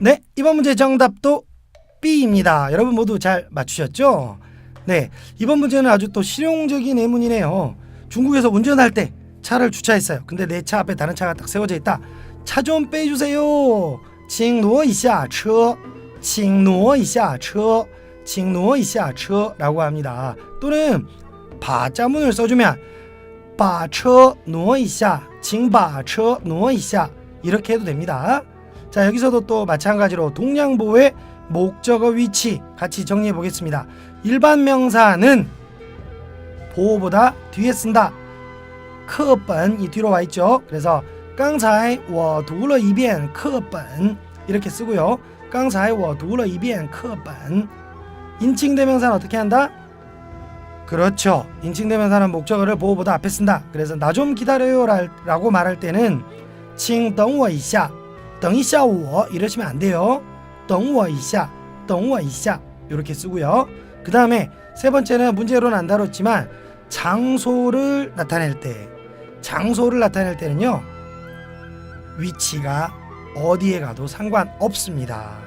네, 이번 문제 정답도 B입니다. 여러분 모두 잘 맞추셨죠? 네, 이번 문제는 아주 또 실용적인 예문이네요. 중국에서 운전할 때 차를 주차했어요. 근데 내 차 앞에 다른 차가 딱 세워져 있다. 차 좀 빼주세요. 请挪一下车.请挪一下车.请挪一下车. 라고 합니다. 또는 바자문을 써주면 把车挪一下.请把车挪一下. 이렇게 해도 됩니다. 자 여기서도 또 마찬가지로 동량보의 목적어 위치 같이 정리해 보겠습니다. 일반 명사는 보호보다 뒤에 쓴다. 课本이 뒤로 와 있죠. 그래서 刚才我读了一遍课本 이렇게 쓰고요. 刚才我读了一遍课本 인칭 대명사는 어떻게 한다? 그렇죠. 인칭 대명사는 목적어를 보호보다 앞에 쓴다. 그래서 나 좀 기다려요라고 말할 때는 请等我一下. 等一下我 이러시면 안 돼요. 等我一下.等我一下 이렇게 쓰고요. 그 다음에 세 번째는 문제로는 안 다뤘지만 장소를 나타낼 때 장소를 나타낼 때는요 위치가 어디에 가도 상관없습니다.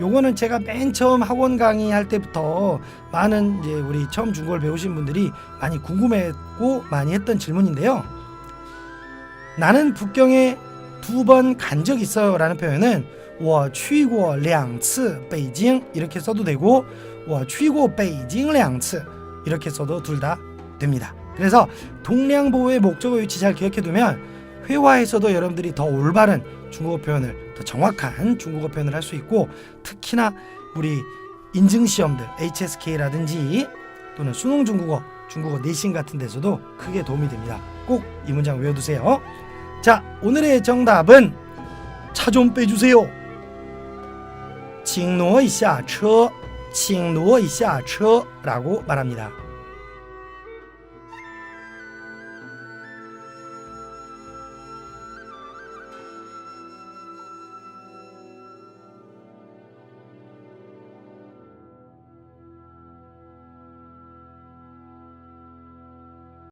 요거는 제가 맨 처음 학원 강의할 때부터 많은 이제 우리 처음 중국어를 배우신 분들이 많이 궁금했고 많이 했던 질문인데요. 나는 북경에 두 번 간 적 있어요라는 표현은 我去过两次北京 이렇게 써도 되고 我去过北京两次 이렇게 써도 둘 다 됩니다. 그래서 동량보호의 목적어 위치 잘 기억해 두면 회화에서도 여러분들이 더 올바른 중국어 표현을 더 정확한 중국어 표현을 할 수 있고 특히나 우리 인증 시험들 HSK라든지 또는 수능 중국어, 중국어 내신 같은 데서도 크게 도움이 됩니다. 꼭 이 문장 외워두세요. 자, 오늘의 정답은 차 좀 빼주세요. 请挪一下车,请挪一下车라고 말합니다.